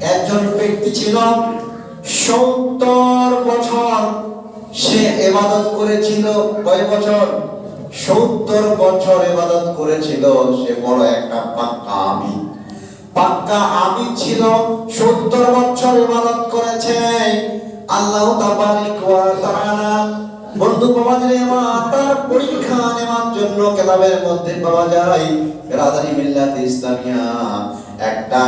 একজন ব্যক্তি ছিল, সত্তর বছর সে এবাদত করেছিল। কয় বছর? সত্তর বছর এবাদত করেছিল, সে বড় একটা পাক্কা আমি পাক্কা আমি ছিল, সত্তর বছর ইবাদত করেছে। আল্লাহ বন্ধু আমার তার পরীক্ষা নেওয়ার জন্য কেতাবের মধ্যে পাওয়া যায় রাদারি মিল্লাত ইসলামিয়া। একটা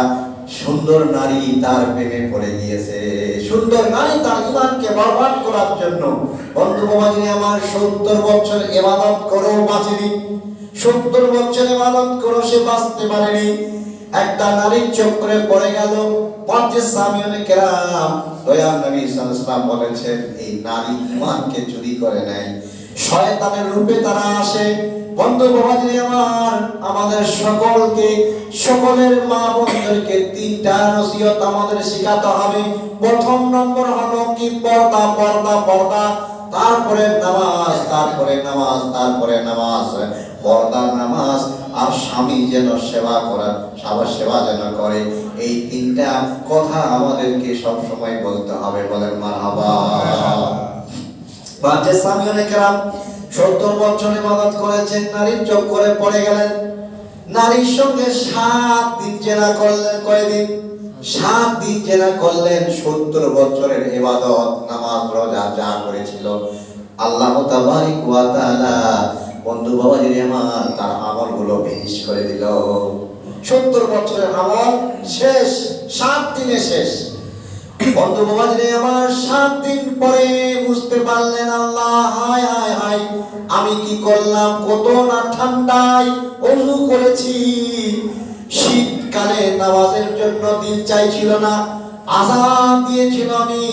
সুন্দর নারী তার প্রেমে পড়ে গিয়েছে। সুন্দর নারী তার ইমানকে বরবাদ করার জন্য। বন্ধু বাবাজি আমার সত্তর বছর ইবাদত করেও বাঁচেনি। সত্তর বছর ইবাদত করেও সে বাঁচতে পারেনি। একটা নারীর চক্করে পড়ে গেল। পঞ্চাশ সামিয়নে কেরাম, দয়াল নবী সাল্লাল্লাহু বলেছেন, এই নারী ইমানকে চুরি করে নেয়। শয়তানের রূপে তারা আসে বন্ধু বাবাজি আমার আমাদের সকলকে সকলের মা বোনদেরকে তিনটা নসিহত আমাদের শেখাতে হবে। প্রথম নম্বর হলো কি? পর্দা পর্দা পর্দা তারপরে নামাজ তারপরে নামাজ তারপরে নামাজ। পর্দার নামাজ আর স্বামী যেন সেবা করার সবার সেবা যেন করে এই তিনটা কথা আমাদেরকে সব সময় বলতে হবে বলেন মারহাবা। বাজে স্বামী অনেকেরাম সত্তর বছর ইবাদত করেছেন, নারীর চক্করে পড়ে গেলেন। নারীর সঙ্গে সাত দিন জেনা করলেন কয়দিন সাত দিন জেনা করলেন, সত্তর বছরের ইবাদত নামাজ, রোজা যা করেছিল। আল্লাহ তাবারিক ওয়া তাআলা, বন্ধু বাবাজির আমার, তার আমলগুলো ফিনিশ করে দিল। সত্তর বছরের আমল শেষ, সাত দিনে শেষ। বন্ধু বাবাজিরে আমার, সাত দিন পরে বুঝতে পারলেন আল্লাহ, হায় হায় আমি কি করলাম? কত না ঠান্ডায় অজু করেছি। শীতকালে নামাজের জন্য দিন চাইছিল না। আজান দিয়েছিল আমি।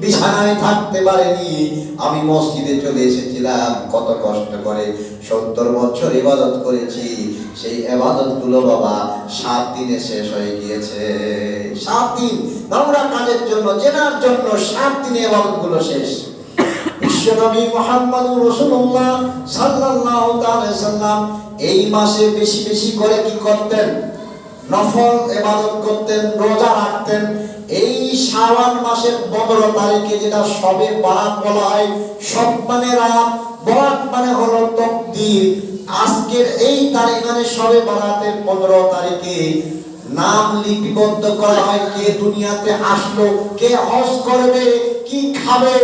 বিছানায় থাকতে আমি মসজিদে চলে এসেছিলাম। কত কষ্ট করে সত্তর বছর ইবাদত করেছি। সেই এবাদতগুলো বাবা সাত দিনে শেষ হয়ে গিয়েছে। সাত দিন নোংরা কাজের জন্য, জেনার জন্য সাত দিনে এবাদতগুলো শেষ। বিশ্বনবী মোহাম্মদ রসুল্লাহ তাআলা সাল্লাম এই মাসে বেশি বেশি করে কি করতেন? নফল ইবাদত করতেন, রোজা রাখতেন। এই শাওয়াল মাসের পনেরো তারিখে যেটা সবে বারাত বলা হয় সম্মানের রাত, বরাত মানে হলো তকদির। আজকের এই তারিখ মানে সবে বারাতের পনেরো তারিখে নাম লিপিবদ্ধ করা হয়, কে দুনিয়াতে আসলো, কে হজ করবে, কি খাবে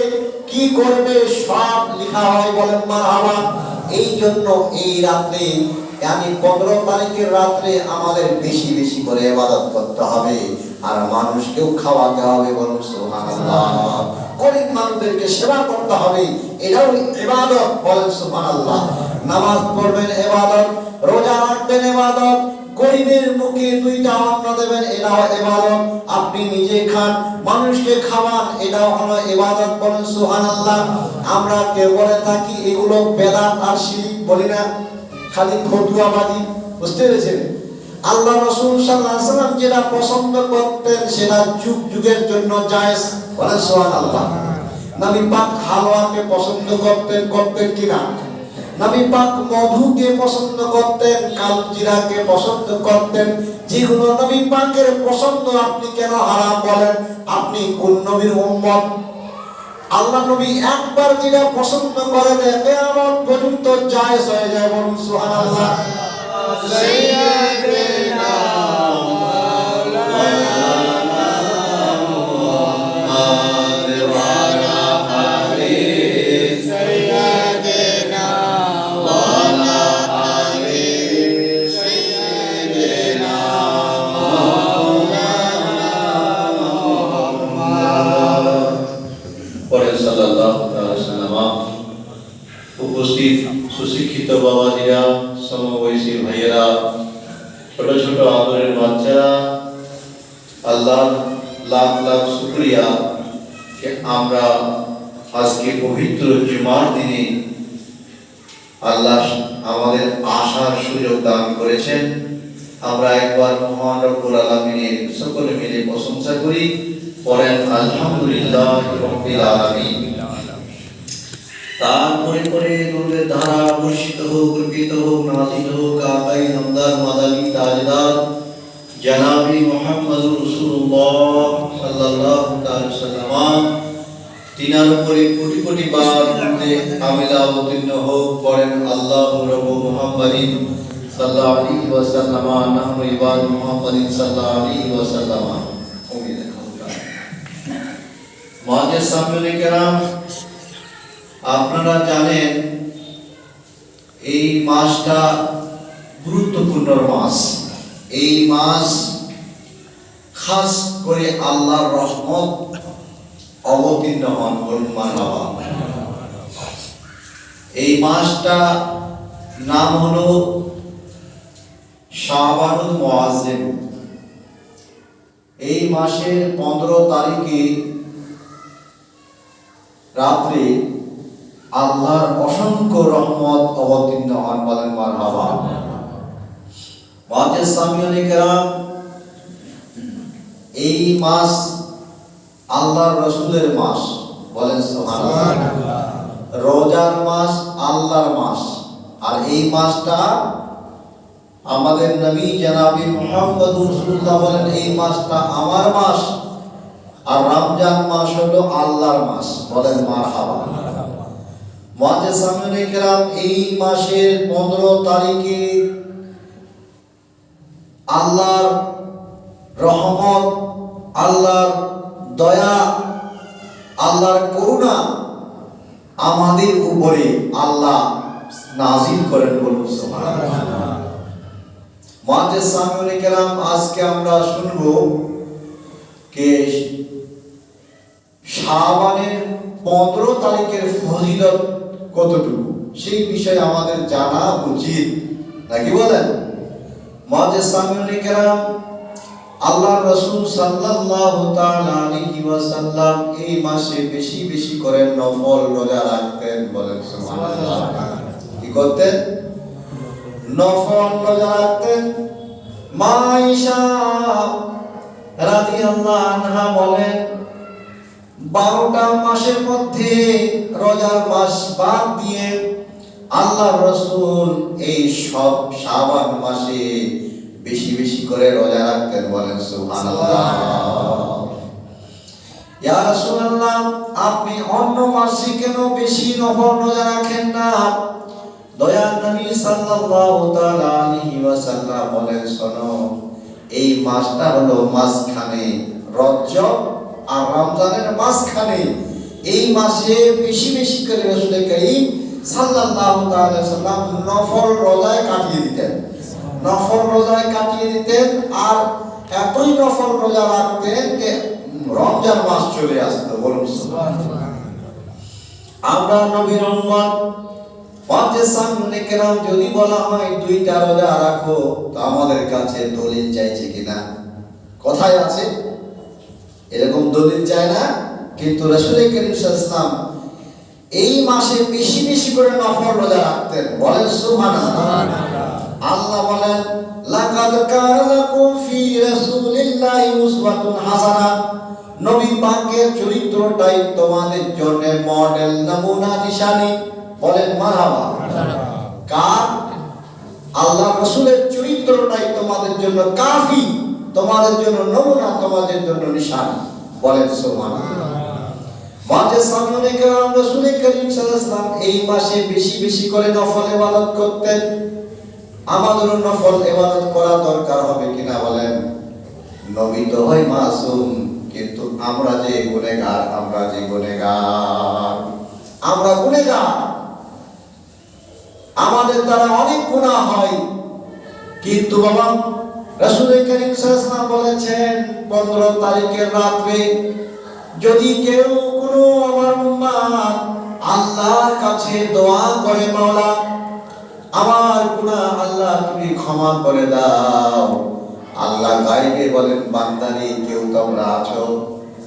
কি করবে সব লেখা হয় বলেন মারহাবা এই জন্য এই রাত্রে, আমি পনেরো তারিখের রাত্রে আমাদের বেশি বেশি করে ইবাদত করতে হবে। আর মানুষকেও খাওয়াতে হবে বলুন, সুবহানাল্লাহ। গরিব মানুষদেরকে সেবা করতে হবে, এটাও ইবাদত বলেন, সুবহানাল্লাহ। নামাজ পড়বেন ইবাদত, রোজা রাখবেন ইবাদত গরিবের মুখে দুইটা অন্ন দেবেন, এটাও ইবাদত আপনি নিজে খান, মানুষকে খাওয়ান, এটাও হলো ইবাদত বলেন, সুবহানাল্লাহ। আমরা কে বলে থাকি, এগুলো বেদাত আর শিরিক বলি না। খালি ফটুয়াবাজি বুঝতে পেরেছেন? আল্লাহ রসুল আলাইহি সাল্লাম যেটা পছন্দ করতেন, সেটা যুগ যুগের জন্য জায়েজ বলেন, সুবহানাল্লাহ। নবী পাক হালুয়াকে পছন্দ করতেন করতেন কিনা? নবী পাক মধুকে পছন্দ করতেন, কালজিরাকে পছন্দ করতেন। যেগুলো নবী পাকের পছন্দ, আপনি কেন হারাম বলেন? আপনি কোন নবীর উম্মত? আল্লাহ নবী একবার যেটা পছন্দ করে দেয়, কিয়ামত পর্যন্ত জায়েজ হয়ে যায় বলুন সুবহানাল্লাহ। পরে উপস্থিত সুশিক্ষিত বাবাজিরা, সমবয়সী ভাইয়েরা, ছোট ছোট আদরের বাচ্চারা আল্লাহ লাখ লাখ শুক্রিয়া যে আমরা আজকে পবিত্র জুমার দিনে আল্লাহ আমাদের আসার সুযোগ দান করেছেন। আমরা একবার মহান রব্বুল আলামিনের সকলে মিলে প্রশংসা করি। পড়েন আলহামদুলিল্লাহ রব্বিল আলামিন। তারপরে পরে নূরের ধারা বর্ষিত হোক কৃপিত হোক নাজিল হোক আকাই নামদার মাদানী তাজদার জানাবি মোহাম্মদ রসুল্লাহ সাল্লাল্লাহু তাআলা সাল্লাম তিনার উপরে কোটি কোটি বার মধ্যে আমিলা অবতীর্ণ হোক পড়েন আল্লাহ রব মুহাম্মাদিন সাল্লাল্লাহু আলাইহি ওয়াসাল্লাম নাহনু ইবাদ মুহাম্মাদিন সাল্লাল্লাহু আলাইহি ওয়াসাল্লাম। মাঝের সামনে কেরাম আপনারা জানেন, এই মাসটা গুরুত্বপূর্ণ মাস। এই মাস খাস করে আল্লাহর রহমত অবতীর্ণ হন মারহাবা এই মাসটা নাম হলো শাবানুল মুআজ্জিম। এই মাসের পনেরো তারিখে রাত্রে আল্লাহর অসংখ্য রহমত অবতীর্ণ হন বলেন মারহাবা। মাঝে সামিয়ান কেরাম এই মাস আল্লাহর রসুলের মাস বলেন রোজার মাস আল্লাহর মাস। আর এই মাসটা আমাদের নবী জানাবি মুহাম্মদ রাসূলুল্লাহ বলেন, এই মাসটা আমার মাস আর রমজান মাস হলো আল্লাহর মাস বলেন মারহাবা। মাঝে সামনে কেরাম এই মাসের পনেরো তারিখে। আল্লাহর রহমত, আল্লাহর দয়া, আল্লাহর করুণা আমাদের উপরে আল্লাহ নাজিল করেন বলুন মাঝে সামনে কেরাম আজকে আমরা শুনব কে শাবানের পনেরো তারিখের ফজিলত কতটুকু? সেই বিষয়ে আমাদের জানা উচিত। নাকি বলেন? মাঝে সামনে কেরাম আল্লাহ রসুল তাআলা এই মাসে বেশি বেশি করে নফল রোজা রাখতেন বলেন কি করতেন? নফল রোজা রাখতেন। মা আয়েশা রাদিয়াল্লাহু আনহা বলেন বারোটা মাসের মধ্যে রোজার মাস বাদ দিয়ে আল্লাহ রসুল এই সব শাবান মাসে বেশি বেশি করে রোজা রাখতেন বলেন আপনি অন্য মাসে কেন বেশি নফল রোজা রাখেন না? দয়াল সাল্লাল্লাহু তাআলা আলাইহি ওয়াসাল্লাম বলেন, শোনো, এই মাসটা হলো মাঝখানে রজব আর রমজানের মাঝখানে এই মাসে বেশি বেশি করে রাসূল করিম তাআলা সাল্লাম নফল রোজায় কাটিয়ে দিতেন। নফল রোজায় কাটিয়ে দিতেন আর এতই নফল রোজা রাখতেন যে রমজান মাস চলে আসতো বলুন। আমরা নবীর উম্মত পঞ্চের সামনে কেরাম যদি বলা হয় দুইটা রোজা রাখো, তো আমাদের কাছে দলিল চাইছে কিনা? কথায় আছে? এরকম দলিল চায় না কিন্তু রাসূল করিম সাল্লাল্লাহু এই মাসে বেশি বেশি করে নফল রোজা রাখতেন। বলেন সুমান আল্লাহ বলেন লাকাদ কানা লাকুম ফি রাসূলিল্লাহি উসওয়াতুন হাসানা। নবী পাকের চরিত্রটাই তোমাদের জন্য মডেল নমুনা নিশানি। বলেন মারহাবা। কার? আল্লাহ রসুলের চরিত্রটাই তোমাদের জন্য কাফি। তোমাদের জন্য নমুনা, তোমাদের জন্য নিশানি, বলেন সুবহানাল্লাহ। মাঝে সামনে কেরাম রসুল করিম সাল্লাল্লাহু এই মাসে বেশি বেশি করে নফল ইবাদত করতেন। আমাদেরও নফল ইবাদত করা দরকার হবে কিনা বলেন। নবী তো হয় মাসুম, কিন্তু আমরা যে গুনেগার আমরা যে গুনেগার আমরা গুনেগার আমাদের দ্বারা অনেক গুনাহ হয়, কিন্তু বাবা রাসূল করিম সাল্লাল্লাহু বলেছেন 15 তারিখের রাতে যদি কেউ কোনো আমার উম্মাত আল্লাহর কাছে দোয়া করে মাওলা আমার গুনাহ আল্লাহ তুমি ক্ষমা করে দাও। আল্লাহ গাইবে বলেন বান্দারে কেউ তোমরা আছো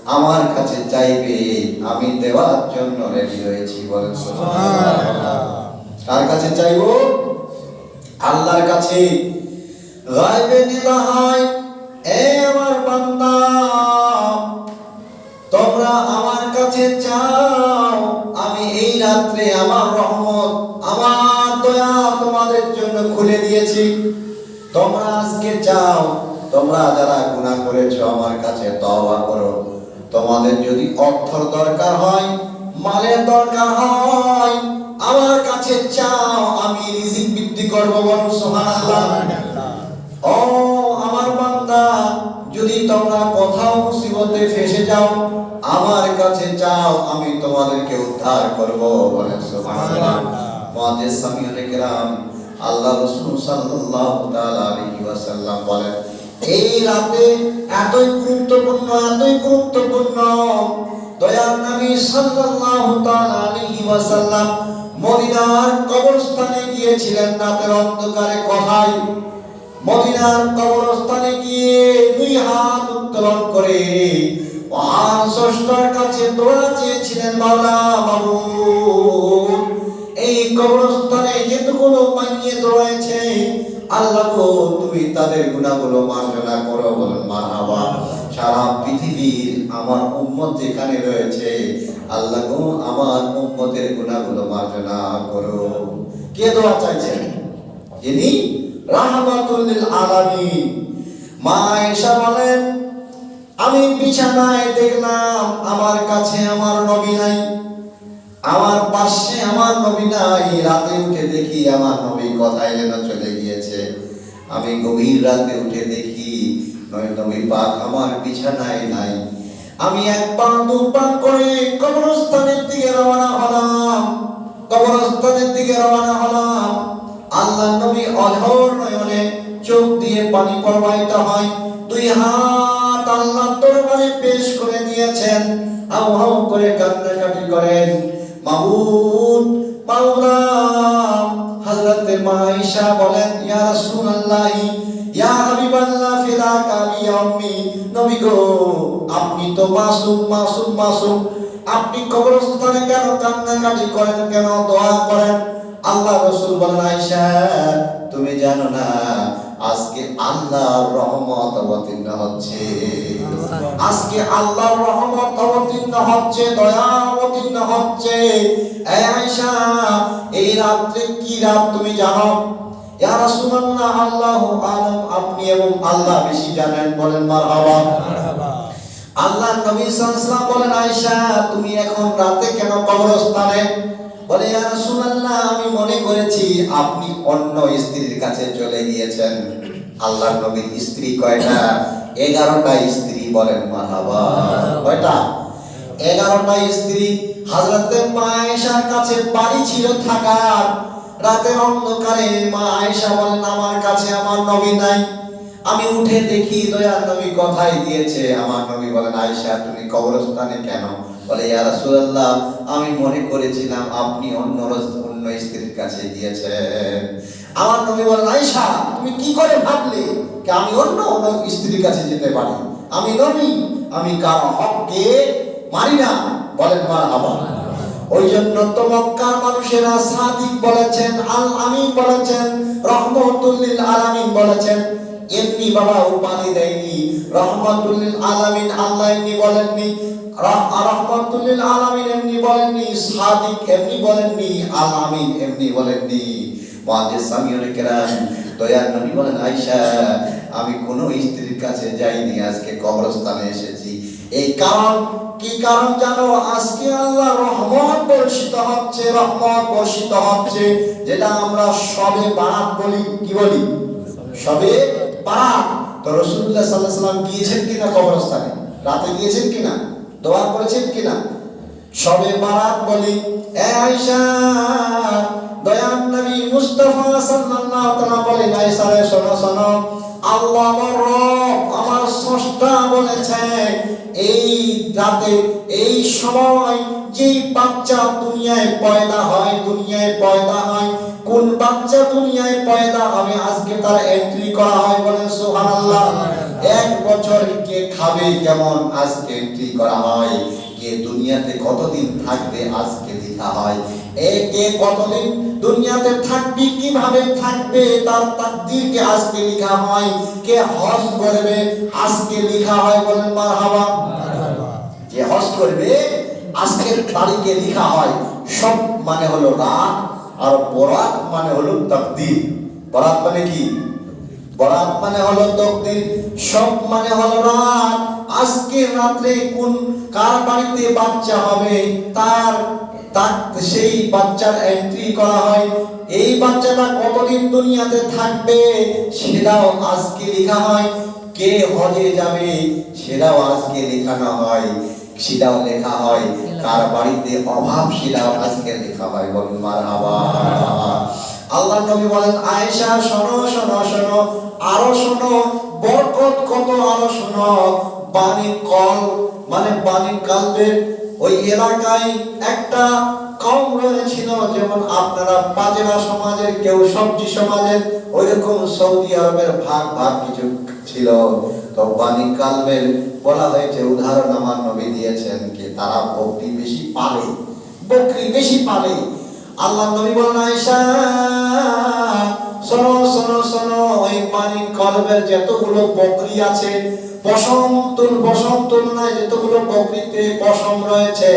আমার কাছে চাইবে আমি দেওয়ার জন্য রেডি হয়েছি বলেন সুবহানাল্লাহ। কার কাছে চাইব? আল্লাহর কাছে। গাইবে নিলাহাই এ আমার বান্দা, তোমরা আমার কাছে চাও, আমি এই রাত্রে আমার রহমত, আমার দয়া তোমাদের জন্য খুলে দিয়েছি। তোমরা আজকে চাও, তোমরা যারা গুনাহ করেছ আমার কাছে তওবা করো। তোমাদের যদি অর্থর দরকার হয়, মালের দরকার হয়, আমার কাছে চাও, আমি রিজিক বৃদ্ধি করব বলো, সুবহানাল্লাহ। ও আমার বান্দা, যদি তোমরা কোথাও মুসিবতে ফেসে যাও, আমার কাছে চাও, আমি তোমাদেরকে উদ্ধার করব, বলেন সুবহানাল্লাহ। মুআজ্জিজ সামিউল ইকরাম আল্লাহ রাসূল সাল্লাল্লাহু তাআলা আলাইহি ওয়াসাল্লাম বলেন, এই রাতে এতই গুরুত্বপূর্ণ এতই গুরুত্বপূর্ণ, দয়ার নবী সাল্লাল্লাহু তাআলা আলাইহি ওয়াসাল্লাম মদিনার কবরস্থানে গিয়েছিলেন, রাতের অন্ধকারে কোথায়। মদিনার কবরস্থানে গিয়ে দুই হাত উত্তোলন করে মহান স্রষ্টার কাছে দোয়া চেয়েছিলেন মাওলা বাবু এই কবরস্থানে যেটুকুলো মানিয়ে রয়েছে আল্লাহ তুমি তাদের গুণাগুলো মার্জনা করো বলেন মারহাবা। সারা পৃথিবীর আমার উম্মত যেখানে রয়েছে আল্লাহ গো আমার উম্মতের গুণাগুলো মার্জনা করো। কে দোয়া চাইছেন? যিনি রাহমাতুল আলামিন। মা আয়েশা বলেন, আমি বিছানায় দেখলাম আমার কাছে আমার নবী নাই। আমার পাশে আমার নবী নাই। রাতে উঠে দেখি আমার নবী কোথায় যেন চলে গিয়েছে। আমি গভীর রাতে উঠে দেখি নবী পাক আমার বিছানায় নাই। আমি এক পা, দু পা করে কবরস্থানের দিকে রওনা হলাম। কবরস্থানের দিকে রওনা হলাম। আল্লাহ নবী অঝর নয়নে চোখ দিয়ে পানি প্রবাহিত হয়। দুই হাত আল্লাহ দরবারে পেশ করে দিয়েছেন হাউ হাউ করে কান্নাকাটি করেন। মাবুদ মাওলা হযরত মাইশা বলেন, ইয়া রাসূলুল্লাহ, ইয়া হাবিবাল্লাহ ফিদাক আলি আম্মি নবী গো, আপনি তো মাসুম মাসুম মাসুম। আপনি কবরস্থানে কেন কান্নাকাটি করেন, কেন দোয়া করেন? আল্লাহ রসুল বলেন আয়েশা তুমি জানো না আজকে আল্লাহর রহমত অবতীর্ণ হচ্ছে। আজকে আল্লাহর রহমত অবতীর্ণ হচ্ছে দয়া অবতীর্ণ হচ্ছে। এই এই রাত্রে কি রাত তুমি জানো? ইয়া রাসূলুল্লাহ আল্লাহু আলাম আপনি এবং আল্লাহ বেশি জানেন বলেন মারহাবা। আল্লাহ নবী সাল্লাল্লাহু বলেন আয়েশা তুমি এখন রাতে কেন কবরস্থানে? বলে রাসূলুল্লাহ, আমি মনে করেছি আপনি অন্য স্ত্রীর কাছে চলে গিয়েছেন। আল্লাহ নবীর স্ত্রী কয়টা এগারোটা স্ত্রী বলেন মারহাবা। কয়টা? এগারোটা স্ত্রী হাজরতে মা আয়েশার কাছে বাড়ি ছিল থাকার। রাতের অন্ধকারে মা আয়েশা বলেন, আমার কাছে আমার নবী নাই। আমি উঠে দেখি দয়ার নবী কথাই দিয়েছে। আমার নবী বলেন, আয়েশা, তুমি কবরস্থানে কেন বলে, ইয়া আমি মনে করেছিলাম আপনি অন্য অন্য স্ত্রীর কাছে গিয়েছেন। আমার নবী বলেন, আয়েশা, তুমি কি করে ভাবলে যে আমি অন্য অন্য স্ত্রীর কাছে যেতে পারি? আমি নবী, আমি কারও হককে মারি না। বলেন, মারহাবা। ওই জন্য তো মক্কার মানুষেরা সাদিক বলেছেন আল আমিন বলেছেন রহমতুল্লিল আলামিন বলেছেন। এমনি বাবা উপাধি দেয়নি রহমতুল্লিল আলামিন আল্লাহ এমনি বলেননি। রহ- রহমতুল্লিল আলামিন এমনি বলেননি, সাদিক এমনি বলেননি আল আমিন এমনি বলেননি। মুআজ্জিজ সামিউল কিরাম, দয়ার নবী বলেন, আয়েশা, আমি কোন স্ত্রীর কাছে যাইনি, আজকে কবরস্থানে এসেছি। এই কারণ, কি কারণ জানো? আজকে আল্লাহ রহমত বর্ষিত হচ্ছে, রহমত বর্ষিত হচ্ছে, যেটা আমরা সবে বারাত বলি, কি বলি? সবে বারাত। তো রসুল্লাহ সাল্লাহ সাল্লাম গিয়েছেন কিনা কবরস্থানে? রাতে গিয়েছেন কিনা? দোয়া করেছেন কিনা? সবে বারাত বলি, এ আয়েশা নবী মুস্তাফা সাল্লাল্লাহু তাআলা বলেন আয়েশা রে শোনো শোনো, আল্লাহ আমার রব, আমার স্রষ্টা এই রাতে, এই সময় যেই বাচ্চা দুনিয়ায় পয়দা হয়, দুনিয়ায় পয়দা হয়, কোন বাচ্চা দুনিয়ায় পয়দা হবে, আজকে তার এন্ট্রি করা হয় বলেন, সুবহানাল্লাহ। এক বছর কে খাবে কেমন আজকে এন্ট্রি করা হয়? কে দুনিয়াতে কতদিন থাকবে আজকে লেখা হয়? এ কে কতদিন দুনিয়াতে থাকবি, কীভাবে থাকবে, তার তাকদীরকে আজকে লেখা হয়? কে হজ করবে, আজকে লেখা হয় বলেন মারহাবা। যে হজ করবে আজকের তারিখে লেখা হয়। সব মানে হলো রাত, আর বরাত মানে হলো তাকদীর। বরাত মানে কি? বরাত মানে হলো তকদির, সব মানে হলো রাত। আজকে রাত্রে কোন কার বাড়িতে বাচ্চা হবে, তার তার সেই বাচ্চার এন্ট্রি করা হয়। এই বাচ্চাটা কতদিন দুনিয়াতে থাকবে, সেটাও আজকে লেখা হয়। কে হজে যাবে, সেটাও আজকে লেখানো হয়, সেটাও লেখা হয়। কার বাড়িতে অভাব, সেটাও আজকে লেখা হয়। বলুন মার আবার আল্লাহ নবী বলেন, আয়েশা, শোনো শোনো শোনো। আরও শোনো, বরকত কত আরও শোনো। পানি কল মানে পানি কালবের ওই এলাকায় একটা কম রয়েছিল, যেমন আপনারা পাজেরা সমাজের, কেউ সবজি সমাজের, ওইরকম সৌদি আরবের ভাগ ভাগ কিছু ছিল। তো বানি কালবের বলা হয়েছে, উদাহরণ আমার নবী দিয়েছেন কি, তারা বকরি বেশি পালে বকরি বেশি পালে আল্লাহ নবী বলেন আয়েশা শোনো শোনো শোনো ওই পানি কলবের যতগুলো বকরি আছে পশম তুল পশম যতগুলো বকরিতে পশম রয়েছে।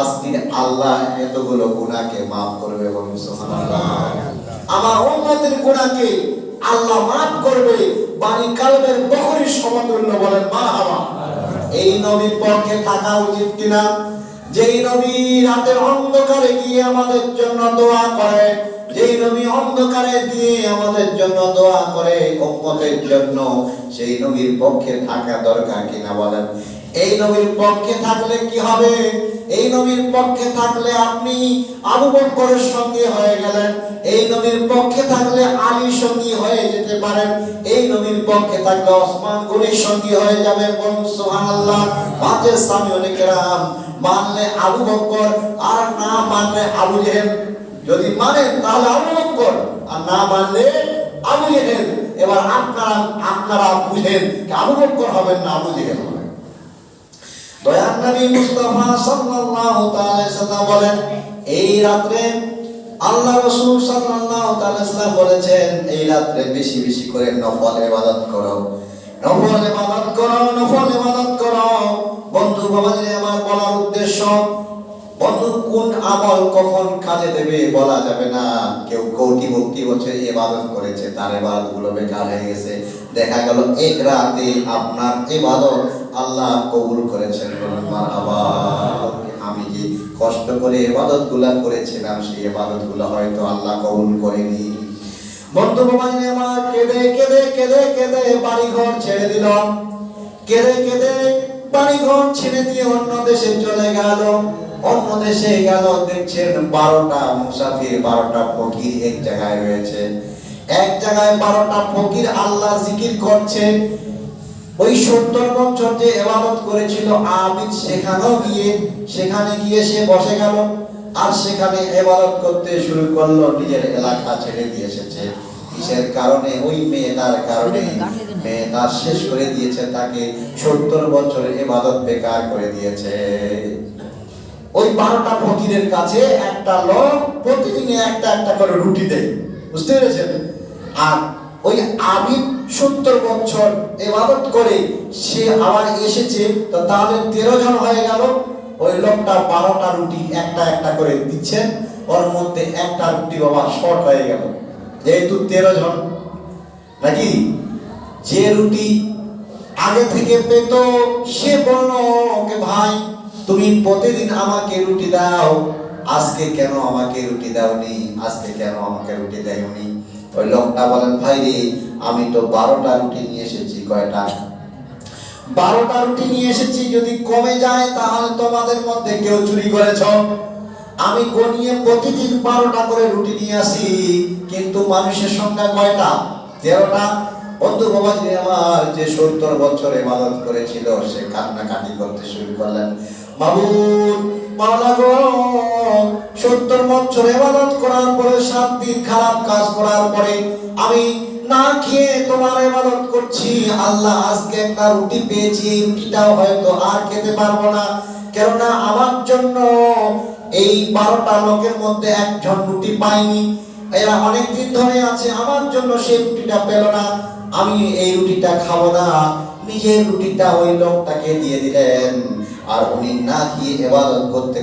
আজকে আল্লাহ এতগুলো গুনাহকে maaf করবে সুবহানাল্লাহ। আমার উম্মতের গুনাহকে আল্লাহ maaf করবে বাণী কালবের বকরির সমতুল্য বলেন মারহাবা। এই নবীর পক্ষে থাকা উচিত কিনা? যেই নবী রাতের অন্ধকারে গিয়ে আমাদের জন্য দোয়া করে যেই নবী অন্ধকারে দিয়ে আমাদের জন্য দোয়া করে উম্মতের জন্য। সেই নবীর পক্ষে থাকা দরকার কিনা বলেন? এই নবীর পক্ষে থাকলে কি হবে? এই নবীর পক্ষে থাকলে আপনি আবু বকরের সঙ্গে হয়ে গেলেন। এই নবীর পক্ষে থাকলে আলীর সঙ্গী হয়ে যেতে পারেন। এই নবীর পক্ষে থাকলে ওসমান গনির সঙ্গী হয়ে যাবেন বলুন সুবহানাল্লাহ। মাঝে স্বামী অনেকেরাম মানলে আবু বকর আর না মানলে আবু জেহেল। যদি মানেন তাহলে বকর আর না মানলে এবার আপনারা আপনারা বুঝেন হবেন না সাল্লাল্লাহু তাআলা সাল্লাম বলেন, এই রাত্রে আল্লাহ রাসূল সাল্লাল্লাহু তাআলা সাল্লাম বলেছেন, এই রাত্রে বেশি বেশি করে নফল ইবাদত করো। নফল ইবাদত করো, নফল ইবাদত করো। বন্ধু বাবাজি আমার বলার উদ্দেশ্য বন্ধু কোন আমল কখন কাজে দেবে বলা যাবে না। কেউ ইবাদত করেছে, তার ইবাদতগুলো বেকার হয়ে গেছে। দেখা গেল, এক রাতে আপনার ইবাদত আল্লাহ কবুল করেছেন আমি যে কষ্ট করে ইবাদতগুলা করেছিলাম, সেই ইবাদতগুলো হয়তো আল্লাহ কবুল করেনি। বন্ধু আমার কেঁদে কেঁদে কেঁদে কেঁদে বাড়ি ঘর ছেড়ে দিলাম কেঁদে কেঁদে বাড়ি ঘর ছেড়ে দিয়ে অন্য দেশে চলে গেল। অন্য দেশে গেল, দেখছেন বারোটা মুসাফির বারোটা ফকির এক জায়গায় রয়েছে। এক জায়গায় বারোটা ফকির আল্লাহ জিকির করছে। ওই সত্তর বছর যে এবাদত করেছিল আবিদ, সেখানেও গিয়ে, সেখানে গিয়ে সে বসে গেল আর সেখানে এবাদত করতে শুরু করল, নিজের এলাকা ছেড়ে দিয়ে এসেছে। কিসের কারণে? ওই মেয়েটার কারণে। মেয়েটা শেষ করে দিয়েছে তাকে। সত্তর বছর এবাদত বেকার করে দিয়েছে। ওই বারোটা ফকিরের কাছে একটা লোক প্রতিদিনে একটা একটা করে রুটি দেয়। বুঝতে পেরেছেন? আর ওই আবিদ সত্তর বছর এবাদত করে সে আবার এসেছে, তো তাহলে তেরো জন হয়ে গেল। ওই লোকটা বারোটা রুটি একটা একটা করে দিচ্ছেন, ওর মধ্যে একটা রুটি বাবা শর্ট হয়ে গেল। যেহেতু তেরো জন। নাকি? যে রুটি আগে থেকে পেত, সে বলল, ওকে ভাই তুমি প্রতিদিন আমাকে রুটি দাও। আজকে কেন আমাকে রুটি দাওনি? আজকে কেন আমাকে রুটি দেয়নি? ওই লোকটা বলেন, ভাই রে, আমি তো বারোটা রুটি নিয়ে এসেছি, কয়টা? বারোটা রুটি নিয়ে এসেছি, যদি কমে যায় তাহলে তোমাদের মধ্যে কেউ চুরি করেছ। আমি গনিয়ে প্রতিদিন বারোটা করে রুটি নিয়ে আসি, কিন্তু মানুষের সংখ্যা কয়টা? তেরোটা? বন্ধু বাবাজি আমার যে সত্তর বছর ইবাদত করেছিল, সে কান্নাকাটি করতে শুরু করলেন। মাবুদ মাওলা গো, সত্তর বছর ইবাদত করার পরে সাত দিন খারাপ কাজ করার পরে আমি না খেয়ে তোমার ইবাদত করছি। আল্লাহ আজকে একটা রুটি পেয়েছি, এই রুটিটাও হয়তো আর খেতে পারব না। কেননা আমার জন্য এই বারোটা লোকের মধ্যে একজন রুটি পাইনি এরা অনেক দিন ধরে আছে, আমার জন্য সেই রুটিটা পেল না। আমি এই রুটিটা খাব না। নিজের রুটিটা ওই লোকটাকে দিয়ে দিলেন। আর উনি না খেয়ে এবাদত করতে